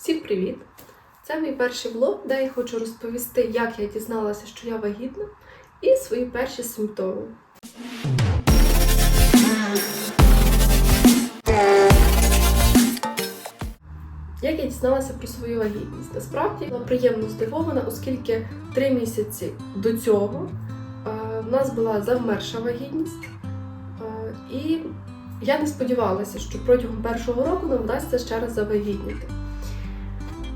Всім привіт! Це мій перший влог, де я хочу розповісти, як я дізналася, що я вагітна, і свої перші симптоми. Як я дізналася про свою вагітність? Насправді була приємно здивована, оскільки три місяці до цього е, в нас була завмерша вагітність, е, і я не сподівалася, що протягом першого року нам вдасться ще раз завагітніти.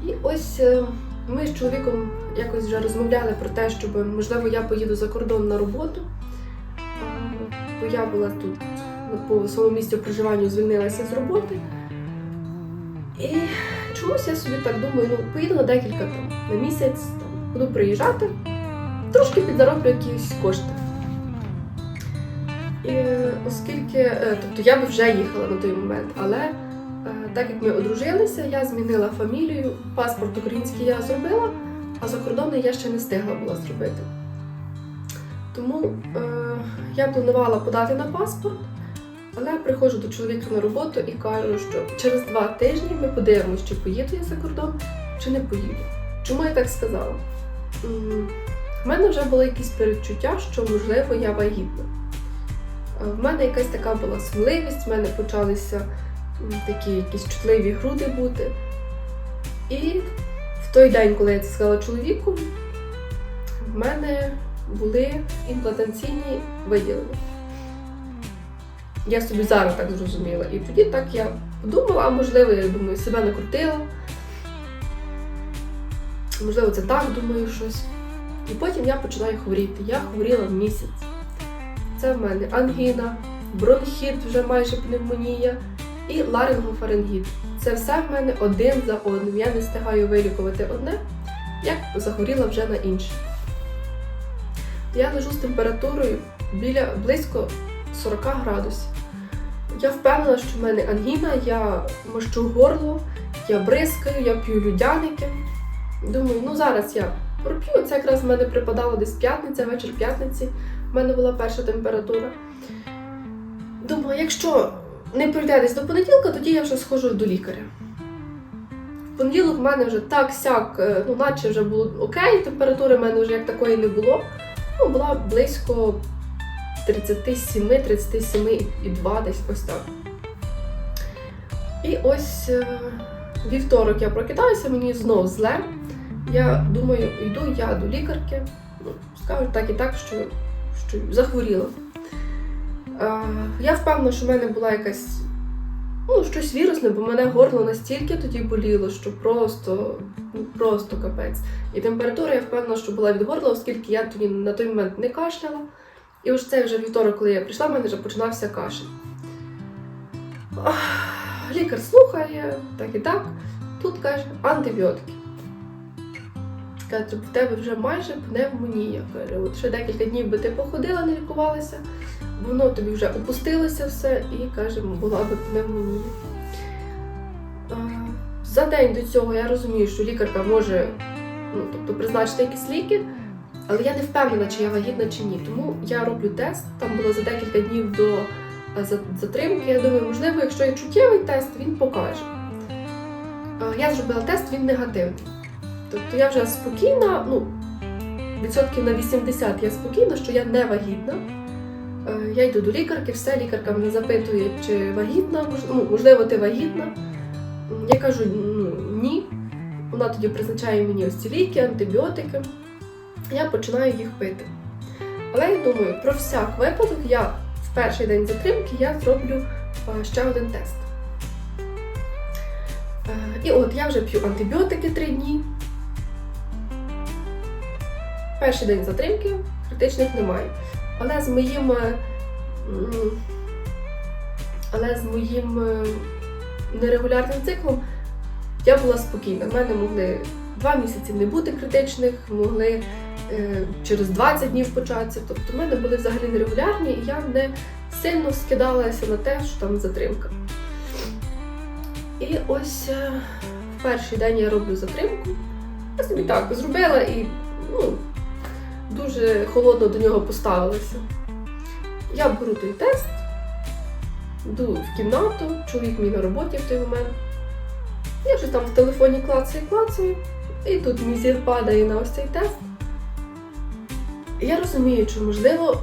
І ось е, ми з чоловіком якось вже розмовляли про те, щоб можливо я поїду за кордон на роботу. Е, Бо я була тут ну, по своєму місцю проживання звільнилася з роботи. І чомусь я собі так думаю, ну поїду на декілька там на місяць, там, буду приїжджати, трошки підзароблю якісь кошти. І е, оскільки, тобто я би вже їхала на той момент, але так як ми одружилися, я змінила фамілію, паспорт український я зробила, а закордонний я ще не встигла була зробити. Тому е, я планувала подати на паспорт, але приходжу до чоловіка на роботу і кажу, що через два тижні ми подивимося, чи поїду я за кордон, чи не поїду. Чому я так сказала? В мене вже було якісь передчуття, що можливо я вагітна. Е, В мене якась така була сміливість, в мене почалися такі якісь чутливі груди бути. І в той день, коли я це сказала чоловіку, в мене були імплантаційні виділення. Я собі зараз так зрозуміла. І тоді так я подумала, а можливо, я думаю, себе накрутила. Можливо, це так думаю щось. І потім я починаю хворіти. Я хворіла місяць. Це в мене ангіна, бронхіт, вже майже пневмонія і ларингофарингіт. Це все в мене один за одним. Я не встигаю вилікувати одне, як захворіла вже на інше. Я лежу з температурою біля близько 40 градусів. Я впевнена, що в мене ангіна, я мощу горло, я бризкаю, я п'ю людяники. Думаю, ну зараз я проп'ю. Це якраз в мене припадало десь п'ятниця, вечір п'ятниці. В мене була перша температура. Думаю, якщо не пройде до понеділка, тоді я вже схожу до лікаря. В понеділок в мене вже так сяк, е, ну наче вже було окей, температури в мене вже як такої не було. Ну, була близько 37, 37,2 десь ось так. І ось е, вівторок я прокидаюся, мені знов зле. Я думаю, йду я до лікарки, ну, скажу так і так, що, що захворіла. Я впевнена, що в мене була якась ну, щось вірусне, бо мене горло настільки тоді боліло, що просто, ну, просто капець. І температура, я впевнена, що була від горла, оскільки я тоді на той момент не кашляла. І ось цей вже вівторок, коли я прийшла, в мене вже починався кашель. Лікар слухає, так і так. Тут каже антибіотики. Каже, в тебе вже майже пневмонія. Каже, от ще декілька днів би ти походила, не лікувалася, воно тобі вже опустилося все і каже, була би пневмонія. За день до цього я розумію, що лікарка може ну, тобто, призначити якісь ліки, але я не впевнена, чи я вагітна чи ні. Тому я роблю тест. Там було за декілька днів до е, затримки. Я думаю, можливо, якщо є чуттєвий тест, він покаже. Я зробила тест, він негативний. Тобто я вже спокійна, ну, відсотків на 80 я спокійна, що я не вагітна. Е, Я йду до лікарки, все, лікарка мене запитує, чи вагітна, ну, можливо, ти вагітна. Я кажу, ну, ні. Вона тоді призначає мені ось ці ліки, антибіотики. Я починаю їх пити. Але я думаю, про всяк випадок я в перший день затримки я зроблю е, ще один тест. Е, І от я вже п'ю антибіотики три дні. Перший день затримки критичних немає. Але з моїм. е, Але з моїм е, нерегулярним циклом я була спокійна. В мене могли два місяці не бути критичних, могли е, через 20 днів початися. Тобто в мене були взагалі нерегулярні, і я не сильно скидалася на те, що там затримка. І ось в перший день я роблю затримку. Я собі так зробила і ну, дуже холодно до нього поставилася. Я беру той тест, йду в кімнату, чоловік мій на роботі в той момент. Я щось там в телефоні клацаю, клацаю, і тут мій зір падає на ось цей тест. Я розумію, що можливо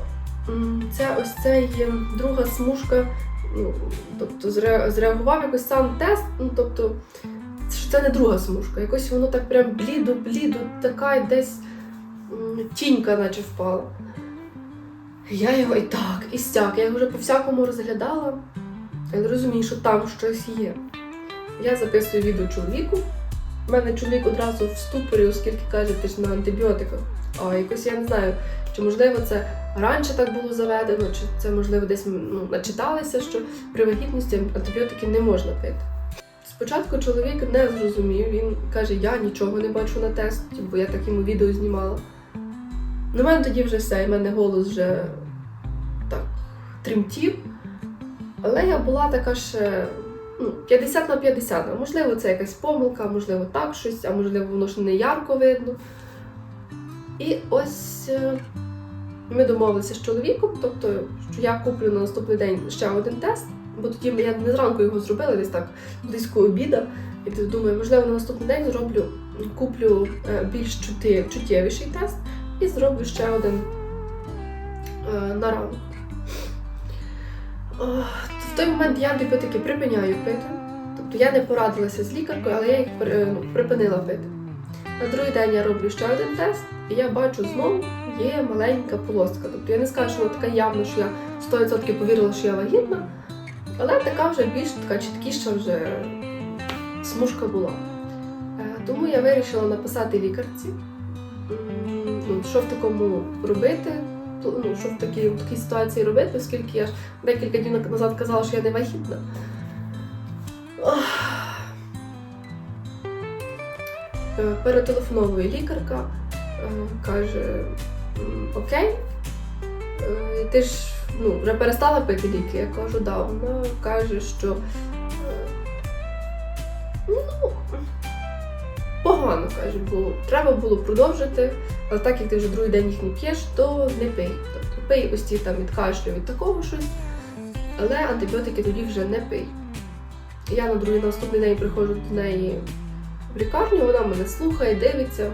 це ось цей ем, друга смужка, ну, тобто зреагував якось сам тест, ну тобто, що це не друга смужка, якось воно так прям блідо-блідо, така десь тінька, наче впала. Я його і так, і сяк, я його вже по-всякому розглядала. Я розумію, що там щось є. Я записую відео чоловіку. У мене чоловік одразу в ступорі, оскільки каже, ти ж на антибіотиках. А якось я не знаю, чи можливо це раніше так було заведено, чи це можливо десь ну, начиталися, що при вагітності антибіотики не можна пити. Спочатку чоловік не зрозумів, він каже, я нічого не бачу на тесті, бо я так йому відео знімала. На мене тоді вже все, і в мене голос вже так тремтів. Але я була така ще ну, 50 на 50. А Можливо, це якась помилка, можливо, так щось, а можливо, воно ж не ярко видно. І ось е, ми домовилися з чоловіком, тобто, що я куплю на наступний день ще один тест, бо тоді я не зранку його зробила, десь так близько обіда. І ти думаю, можливо, на наступний день зроблю, куплю е, більш чуттєвіший тест і зроблю ще один е, на ранок. Е, В той момент я антибіотики припиняю пити. Тобто я не порадилася з лікаркою, але я їх при- ну, припинила пити. На другий день я роблю ще один тест, і я бачу знову є маленька полоска. Тобто я не скажу, що вона така явна, що я 100% повірила, що я вагітна, але така вже більш така чіткіша вже смужка була. Е, Тому я вирішила написати лікарці, ну, що в такому робити, ну, що в такій, в такій ситуації робити, оскільки я ж декілька днів назад казала, що я не вагітна. Е, Перетелефоновує лікарка, е, каже: Окей, е, ти ж ну, вже перестала пити ліки. Я кажу, да. Вона каже, що ну, погано каже, бо треба було продовжити, але так як ти вже другий день їх не п'єш, то не пий. Тобто пий ось ці там від кашлю, від такого щось, але антибіотики тоді вже не пий. Я на другий наступний день приходжу до неї в лікарню, вона мене слухає, дивиться.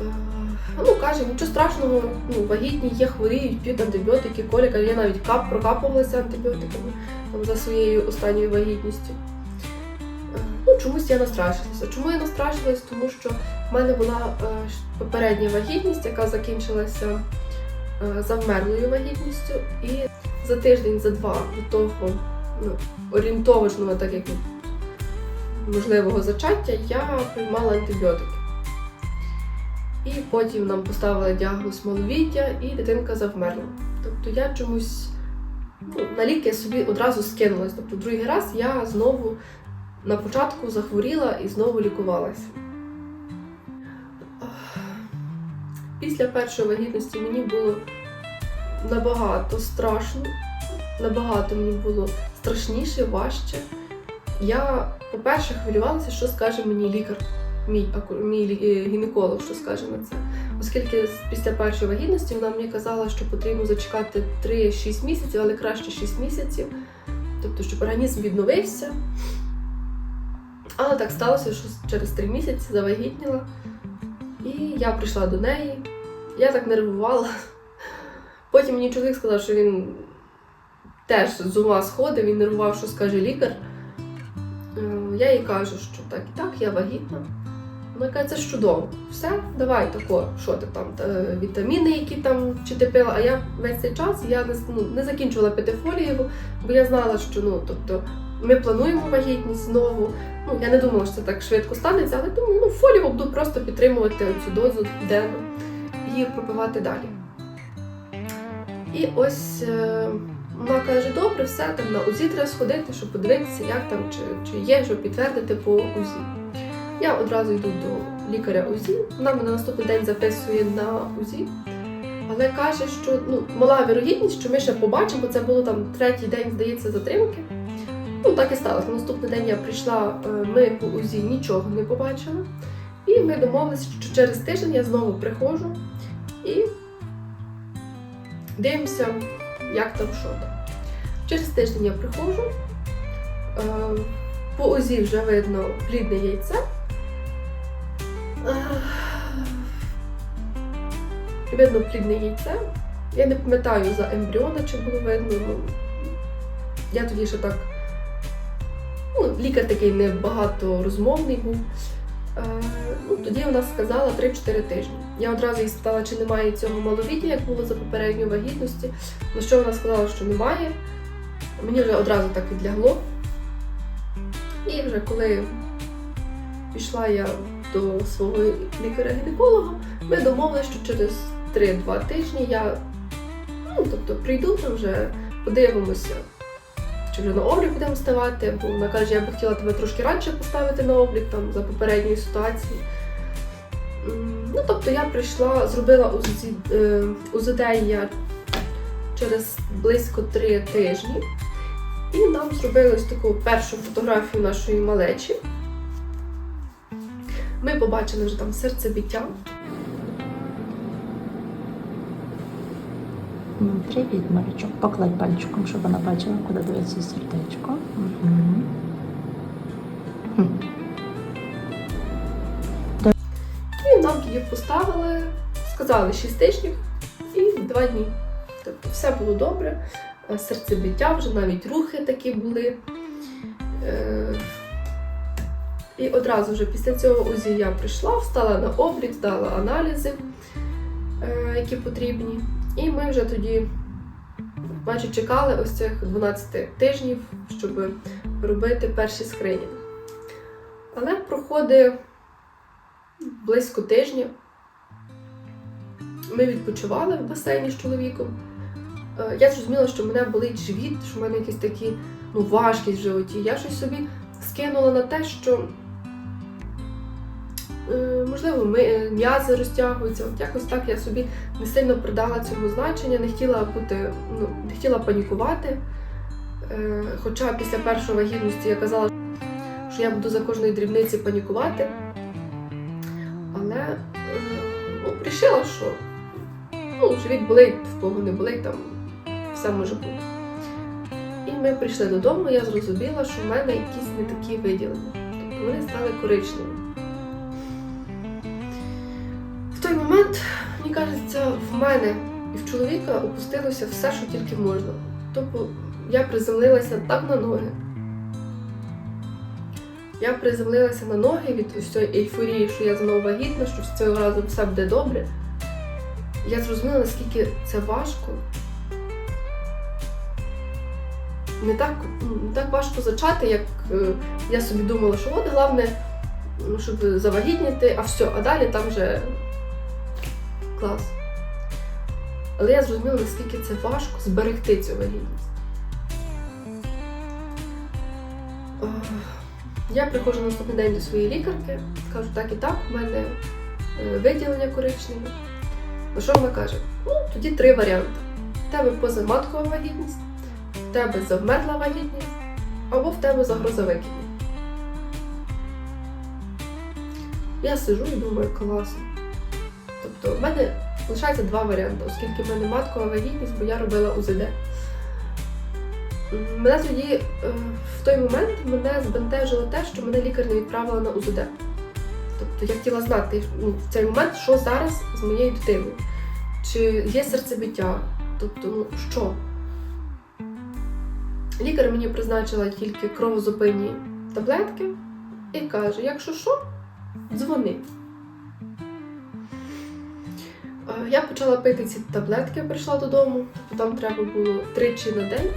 Е, Ну, каже, нічого страшного, ну, вагітні є, хворіють, п'ють антибіотики, Коля каже, я навіть кап прокапувалася антибіотиками там, за своєю останньою вагітністю. Чомусь я настрашилася. Чому я настрашилась? Тому що в мене була е, попередня вагітність, яка закінчилася е, завмерлою вагітністю, і за тиждень, за два до того ну, орієнтовочного, так як можливого зачаття, я приймала антибіотики. І потім нам поставили діагноз маловіття, і дитинка завмерла. Тобто я чомусь ну, на ліки собі одразу скинулась. Тобто другий раз я знову на початку захворіла і знову лікувалася. Після першої вагітності мені було набагато страшно, набагато мені було страшніше, важче. Я, по-перше, хвилювалася, що скаже мені лікар, мій, мій е, гінеколог, що скаже на це. Оскільки після першої вагітності вона мені казала, що потрібно зачекати 3-6 місяців, але краще 6 місяців, тобто, щоб організм відновився. Але так сталося, що через 3 місяці завагітніла. І я прийшла до неї. Я так нервувала. Потім мені чоловік сказав, що він теж з ума сходив, він нервував, що скаже лікар. Е, Я їй кажу, що так і так, я вагітна. Вона каже, це ж чудово. Все, давай тако, що ти там, та, вітаміни, які там чи ти пила. А я весь цей час я не, ну, не закінчувала пити бо я знала, що ну, тобто, ми плануємо вагітність знову. Ну, я не думала, що це так швидко станеться, але думаю, ну фолієву буду просто підтримувати цю дозу денно і пропивати далі. І ось е, вона каже, добре, все, там на УЗІ треба сходити, щоб подивитися, як там, чи, чи є, щоб підтвердити по УЗІ. Я одразу йду до лікаря УЗІ, вона мене наступний день записує на УЗІ, але каже, що ну, мала вірогідність, що ми ще побачимо, це було там третій день, здається, затримки. Ну, так і сталося. Наступний день я прийшла, е, ми по УЗІ нічого не побачили. І ми домовилися, що через тиждень я знову приходжу і дивимося, як там що там. Через тиждень я приходжу. Е, по УЗІ вже видно плідне яйце. Видно плідне яйце. Я не пам'ятаю за ембріона, чи було видно. Ну, я тоді ще так. Ну, лікар такий небагато розмовний був. Е, ну, тоді вона сказала 3-4 тижні. Я одразу їй спитала, чи немає цього маловіддя, як було за попередньою вагітності. На що вона сказала, що немає. Мені вже одразу так відлягло. І вже коли пішла я до свого лікаря-гінеколога, ми домовилися, що через 3-2 тижні я ну, тобто, прийду там вже, подивимося, чи вже на облік будемо ставати, бо вона каже, я би хотіла тебе трошки раніше поставити на облік там, за попередньої ситуації. Ну, тобто я прийшла, зробила е, УЗД я через близько 3 тижні. І нам зробили ось таку першу фотографію нашої малечі. Ми побачили вже там серцебиття. Привіт, малючок. Покладь пальчиком, щоб вона бачила, куди дивиться сердечко. І нам її поставили, сказали 6 тижнів і 2 дні. Тобто все було добре, е, серцебиття, вже навіть рухи такі були. Е, І одразу вже після цього УЗІ я прийшла, встала на облік, здала аналізи, е, які потрібні. І ми вже тоді, майже чекали ось цих 12 тижнів, щоб робити перші скринінги. Але проходить близько тижня. Ми відпочивали в басейні з чоловіком. Е, Я зрозуміла, що в мене болить живіт, що в мене якісь такі ну, важкість в животі. Я щось собі скинула на те, що можливо ми- е, м'язи розтягуються. От якось так я собі не сильно придала цьому значення, не хотіла бути, ну, не хотіла панікувати. Е, Хоча після першої вагітності я казала, що я буду за кожної дрібниці панікувати. Але е, ну, вирішила, що ну, живіт болить, в кого не болить, там все може бути. І ми прийшли додому, я зрозуміла, що в мене якісь не такі виділення. Тобто вони стали коричневі. Момент, мені кажеться, в мене і в чоловіка опустилося все, що тільки можна. Тобто я приземлилася так на ноги. Я приземлилася на ноги від ось ейфорії, що я знову вагітна, що з цього разу все буде добре. Я зрозуміла, наскільки це важко. Не так, не так важко зачати, як е, я собі думала, що от головне, ну, щоб завагітніти, а все, а далі там вже клас. Але я зрозуміла, наскільки це важко зберегти цю вагітність. Я приходжу на наступний день до своєї лікарки, кажу, так і так, у мене е, виділення коричневе. На що вона каже? Ну, тоді три варіанти: в тебе позаматкова вагітність, в тебе завмерла вагітність, або в тебе загроза викидня. Я сижу і думаю, класно. Тобто, в мене лишається два варіанти, оскільки в мене маткова вагітність, бо я робила УЗД. Мене тоді е, в той момент мене збентежило те, що мене лікар не відправила на УЗД. Тобто я хотіла знати ну, в цей момент, що зараз з моєю дитиною. Чи є серцебиття? Тобто, ну що? Лікар мені призначила тільки кровозупинні таблетки і каже: якщо що, дзвони. Е, Я почала пити ці таблетки, прийшла додому, тобто там треба було тричі на день.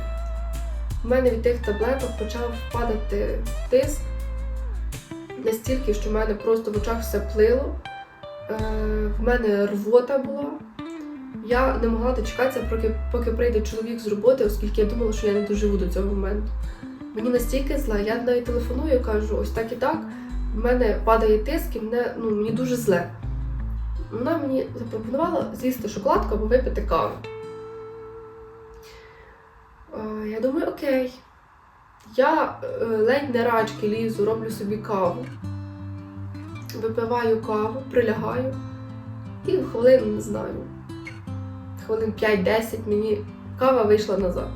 У мене від тих таблеток почав впадати тиск настільки, що в мене просто в очах все плило. Е, в мене рвота була. Я не могла дочекатися, поки, прийде чоловік з роботи, оскільки я думала, що я не доживу до цього моменту. Мені настільки зла, я навіть телефоную, кажу, ось так і так. В мене падає тиск і мене, ну, мені дуже зле. Вона мені запропонувала з'їсти шоколадку або випити каву. Е, Я думаю, окей. Я е, ледь не рачки лізу, роблю собі каву. Випиваю каву, прилягаю. І хвилин, не знаю, хвилин 5-10 мені кава вийшла назад.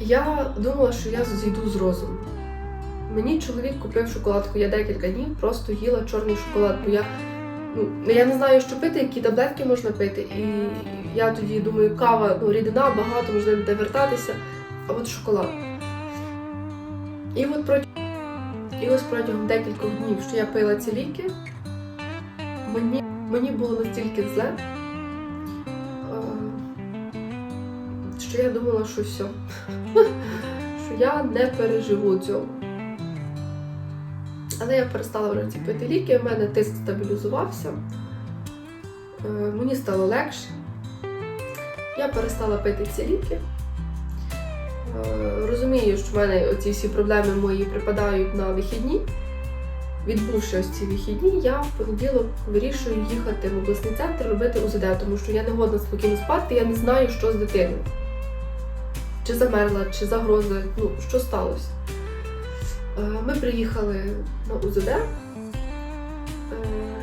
Я думала, що я зійду з розуму. Мені чоловік купив шоколадку, я декілька днів просто їла чорний шоколад, бо я, ну, я не знаю, що пити, які таблетки можна пити. І я тоді думаю, кава, ну, рідина, багато, можна буде вертатися, а от шоколад. І от проти... І ось протягом декількох днів, що я пила ці ліки, мені, мені було настільки зле, е, що я думала, що все, що я не переживу цього. Але я перестала вже ці пити ліки, в мене тиск стабілізувався, е, мені стало легше. Я перестала пити ці ліки. Е, Розумію, що в мене ці всі проблеми мої припадають на вихідні. Відбувши ось ці вихідні, я в понеділок вирішую їхати в обласний центр робити УЗД, тому що я не годна спокійно спати, я не знаю, що з дитиною. Чи замерла, чи загроза, ну, що сталося. Е, Ми приїхали на УЗД. Е,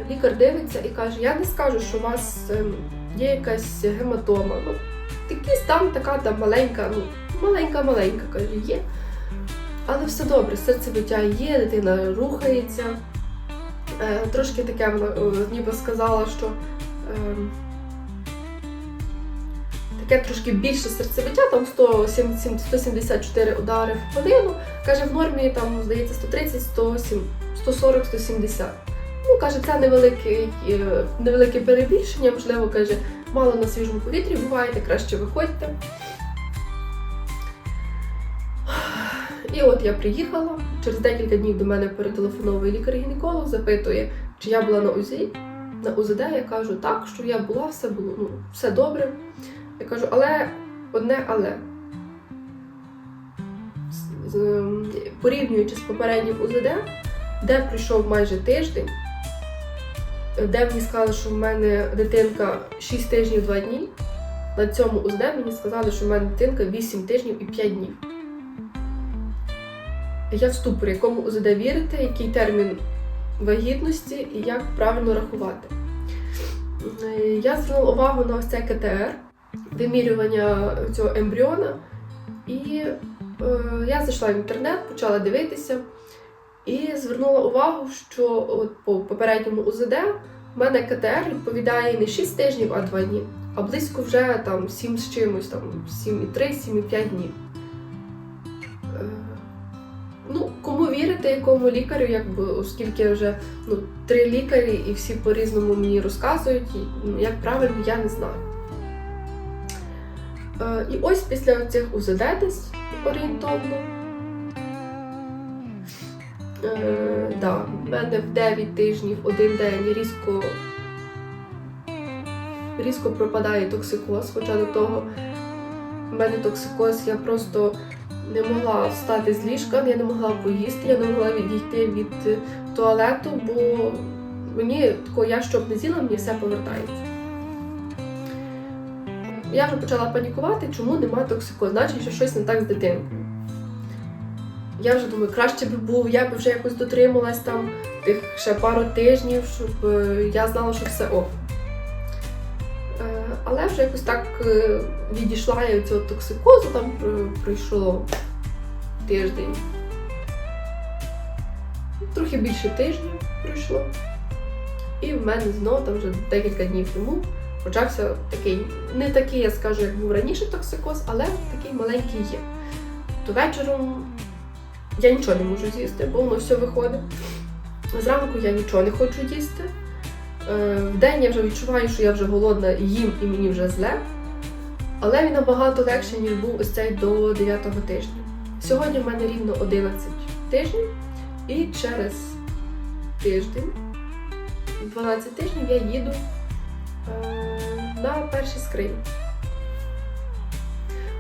Лікар дивиться і каже: я не скажу, що у вас ем, є якась гематома. Ну, якийсь там така там маленька, ну, маленька-маленька, каже, є. Але все добре, серцебиття є, дитина рухається. Е, трошки таке вона ніби сказала, що е, таке трошки більше серцебиття, там 170 174 удари в хвилину. Каже, в нормі там, здається, 130, 107, 140, 170. Ну, каже, це невелике, невелике перебільшення, можливо, каже, мало на свіжому повітрі буваєте, краще виходьте. І от я приїхала. Через декілька днів до мене перетелефоновує лікар-гінеколог, запитує, чи я була на УЗІ. На УЗД я кажу, так, що я була, все було ну, все добре. Я кажу, але одне але. Ем, Порівнюючи з попереднім УЗД, де пройшов майже тиждень, де мені сказали, що в мене дитинка 6 тижнів 2 дні. На цьому УЗД мені сказали, що в мене дитинка 8 тижнів і 5 днів. Я в ступорі, якому УЗД вірити, який термін вагітності і як правильно рахувати. Е, Я звернула увагу на ось це КТР, вимірювання цього ембріона. І е, я зайшла в інтернет, почала дивитися і звернула увагу, що от по попередньому УЗД в мене КТР відповідає не 6 тижнів, а 2 дні, а близько вже там 7 з чимось, там 7,3, 7,5 днів. Е, Ну, кому вірити, якому лікарю, якби, оскільки вже ну, три лікарі і всі по-різному мені розказують, ну, як правильно, я не знаю. Е, і ось після цих УЗД десь орієнтовно. Е, да, в мене в 9 тижнів один день різко, різко пропадає токсикоз, хоча до того в мене токсикоз, я просто не могла встати з ліжка, я не могла поїсти, я не могла відійти від туалету, бо мені тако, я щоб не з'їла, мені все повертається. Я вже почала панікувати, чому немає токсикозу, значить, що щось не так з дитинкою. Я вже думаю, краще би був, я б вже якось дотрималась там тих ще пару тижнів, щоб е, я знала, що все ок. Е, Але вже якось так е, відійшла я від цього токсикозу, там пройшло тиждень. Трохи більше тижня пройшло. І в мене знову там вже декілька днів тому почався такий, не такий, я скажу, як був раніше токсикоз, але такий маленький є. То вечором я нічого не можу з'їсти, бо воно все виходить. Зранку я нічого не хочу їсти. Е, Вдень я вже відчуваю, що я вже голодна їм, і мені вже зле. Але він набагато легше, ніж був ось цей до 9 тижня. Сьогодні в мене рівно 11 тижнів, і через тиждень, 12 тижнів, я їду на перші скрині.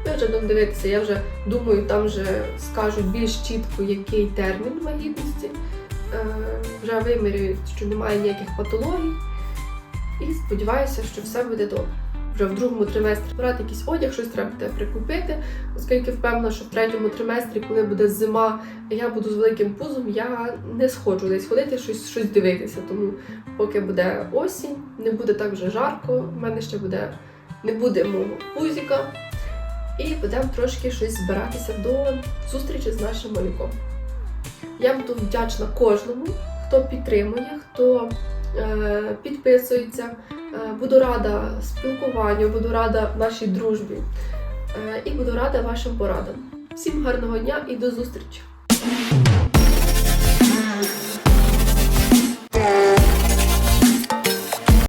Я вже будемо дивитися, я вже думаю, там вже скажуть більш чітко, який термін вагітності. Е, вже вимірюють, що немає ніяких патологій. І сподіваюся, що все буде добре. Вже в другому триместрі брати якийсь одяг, щось треба буде прикупити, оскільки впевнена, що в третьому триместрі, коли буде зима, я буду з великим пузом, я не сходжу десь ходити, щось, щось дивитися. Тому поки буде осінь, не буде так вже жарко, в мене ще буде, не буде мого пузіка. і будемо трошки щось збиратися до зустрічі з нашим малюком. Я буду вдячна кожному, хто підтримує, хто е, підписується. Е, буду рада спілкуванню, буду рада нашій дружбі е, і буду рада вашим порадам. Всім гарного дня і до зустрічі!